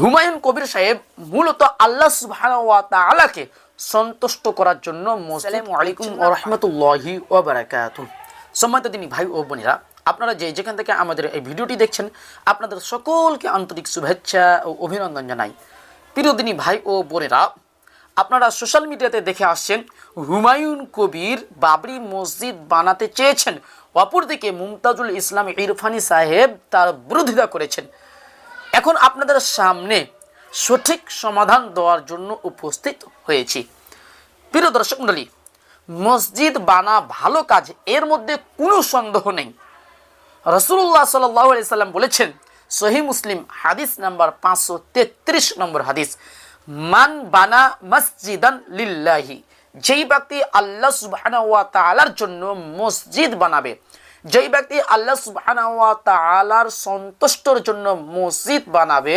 হুমায়ুন কবির সাহেব মূলত আল্লাহ তাআলাকে সন্তুষ্ট করার জন্য আলাইকুম রাহমাতুল্লাহি সম্মানিত দিনী ভাই ও বোনেরা আপনারা যে যেখান থেকে আমাদের এই ভিডিওটি দেখছেন আপনাদের সকলকে আন্তরিক শুভেচ্ছা ও অভিনন্দন জানাই। প্রিয় দিনী ভাই ও বোনেরা আপনারা সোশ্যাল মিডিয়াতে দেখে আসছেন হুমায়ুন কবির বাবরি মসজিদ বানাতে চেয়েছেন। অপরদিকে মুমতাজুল ইসলাম ইরফানি সাহেব তার বিরোধিতা করেছেন। এখন আপনাদের সামনে সঠিক সমাধান দেওয়ার জন্য উপস্থিত হয়েছি। প্রিয় দর্শক মণ্ডলী মসজিদ বানা ভালো কাজ, এর মধ্যে কোনো সন্দেহ নেই। রসুল্লাহ সাল্লাহ সাল্লাম বলেছেন সহি মুসলিম হাদিস নাম্বার পাঁচশো তেত্রিশ নম্বর হাদিস, মান বানা মসজিদান লিল্লাহি যেই ব্যক্তি আল্লাহ তাআলার জন্য মসজিদ বানাবে। যেই ব্যক্তি আল্লাহ তাআলার সন্তুষ্টর জন্য মসজিদ বানাবে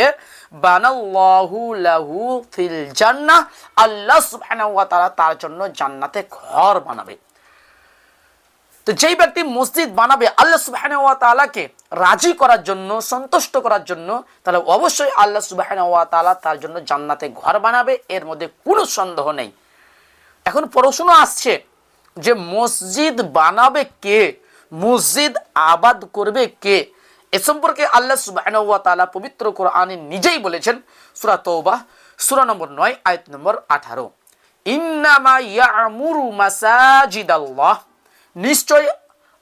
লাহু জান্নাহ, আল্লাহ তাআলা তার জন্য জান্নাতে ঘর বানাবে। তো যেই ব্যক্তি মসজিদ বানাবে আল্লাহ সুবাহানা ওয়া রাজি করার জন্য, সন্তুষ্ট করার জন্য, তাহলে অবশ্যই আল্লাহ সুবাহানা ওয়া তার জন্য জান্নাতে ঘর বানাবে, এর মধ্যে কোনো সন্দেহ নেই। এখন প্রশ্ন আসছে যে মসজিদ বানাবে কে? মসজিদ আবাদ করবে কে? এ সম্পর্কে আল্লাহ সুবাহানা ওয়া তাআলা পবিত্র কোরআনে নিজেই বলেছেন, সুরা তওবাহ সূরা নম্বর নয়, আয়ত নম্বর আঠারো। ইন্নামা ইয়ামুরু মাসাজিদাল্লাহ। নিশ্চয়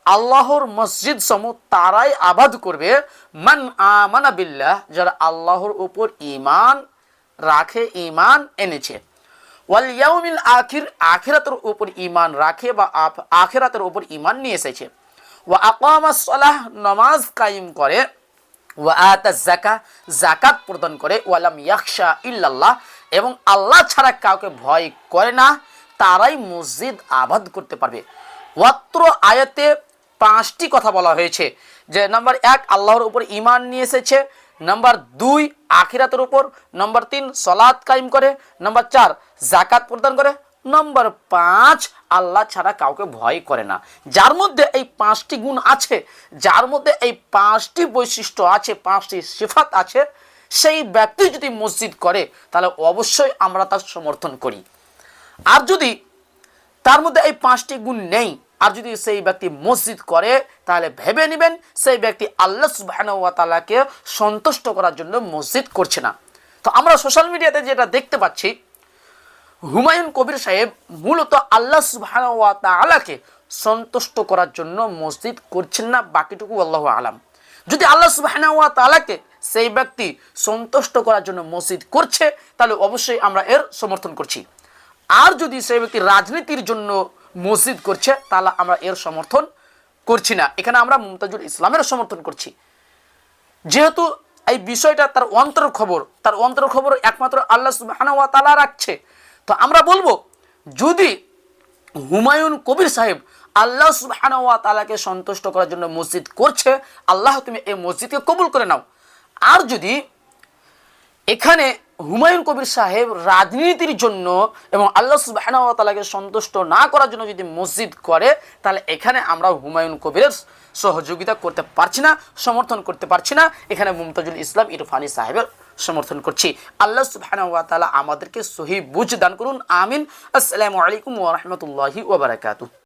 আল্লাহর মসজিদ সমূহ তারাই আবাদ করবে। মান আমানা বিল্লাহ, যারা আল্লাহর উপর ইমান রাখে ইমান এনেছে। ওয়াল ইয়াউমিল আখির, আখিরাতের উপর ইমান রাখে বা আখিরাতের উপর ইমান নিয়ে এসেছে। ওয়া আকামাস সালাহ, নামাজ কায়েম করে, ওয়া আতা জাকা জাকাত প্রদান করে ওয়ালাম ইয়াকশা ইল্লাল্লাহ, এবং আল্লাহ ছাড়া কাউকে ভয় করে না, তারাই মসজিদ আবাদ করতে পারবে। অত্র আয়াতে পাঁচটি কথা বলা হয়েছে, যে নাম্বার এক, আল্লাহর উপর ইমান নিয়ে এসেছে, নাম্বার দুই, আখিরাতের উপর, নাম্বার তিন সলাদ কায়েম করে, নাম্বার চার জাকাত প্রদান করে নম্বর পাঁচ, আল্লাহ ছাড়া কাউকে ভয় করে না। যার মধ্যে এই পাঁচটি গুণ আছে, যার মধ্যে এই পাঁচটি বৈশিষ্ট্য আছে, পাঁচটি সিফাত আছে, সেই ব্যক্তি যদি মসজিদ করে, তাহলে অবশ্যই আমরা তার সমর্থন করি। আর যদি তার মধ্যে এই পাঁচটি গুণ নেই, আর যদি সেই ব্যক্তি মসজিদ করে, তাহলে ভেবে নেবেন সেই ব্যক্তি আল্লাহ ওয়া সন্তুষ্ট করার জন্য মসজিদ করছে না। তো আমরা সোশ্যাল মিডিয়াতে যেটা দেখতে পাচ্ছি হুমায়ুন কবির সাহেব মূলত আল্লাহ তাআলাকে সন্তুষ্ট করার জন্য মসজিদ করছেন না, বাকিটুকু আল্লাহ আলাম। যদি আল্লাহ সুবহানাহু ওয়া তাআলাকে সেই ব্যক্তি সন্তুষ্ট করার জন্য মসজিদ করছে, তাহলে অবশ্যই আমরা এর সমর্থন করছি। আর যদি সেই ব্যক্তি রাজনীতির জন্য মসজিদ করছে, তাহলে আমরা এর সমর্থন করছি না। এখানে আমরা মুমতাজুল ইসলামের সমর্থন করছি। যেহেতু এই বিষয়টা তার অন্তর খবর, তার অন্তর খবর একমাত্র আল্লাহ সুবহানাহু ওয়া তাআলা রাখছে তো আমরা বলব, যদি হুমায়ুন কবির সাহেব আল্লাহ সুবহানাহু ওয়া তাআলাকে সন্তুষ্ট করার জন্য মসজিদ করছে, আল্লাহ তুমি এই মসজিদকে কবুল করে নাও। আর যদি এখানে হুমায়ুন কবির সাহেব রাজনীতির জন্য এবং আল্লাহ সুবহানাহু তালাকে সন্তুষ্ট না করার জন্য যদি মসজিদ করে, তাহলে এখানে আমরা হুমায়ুন কবিরের সহযোগিতা করতে পারছি না, সমর্থন করতে পারছি না। এখানে মুমতাজুল ইসলাম ইরফানি সাহেবের সমর্থন করছি। আল্লাহ তাআলা আমাদেরকে সহি বুঝ দান করুন। আমিন। আসসালামু আলাইকুম ওয়া রাহমাতুল্লাহি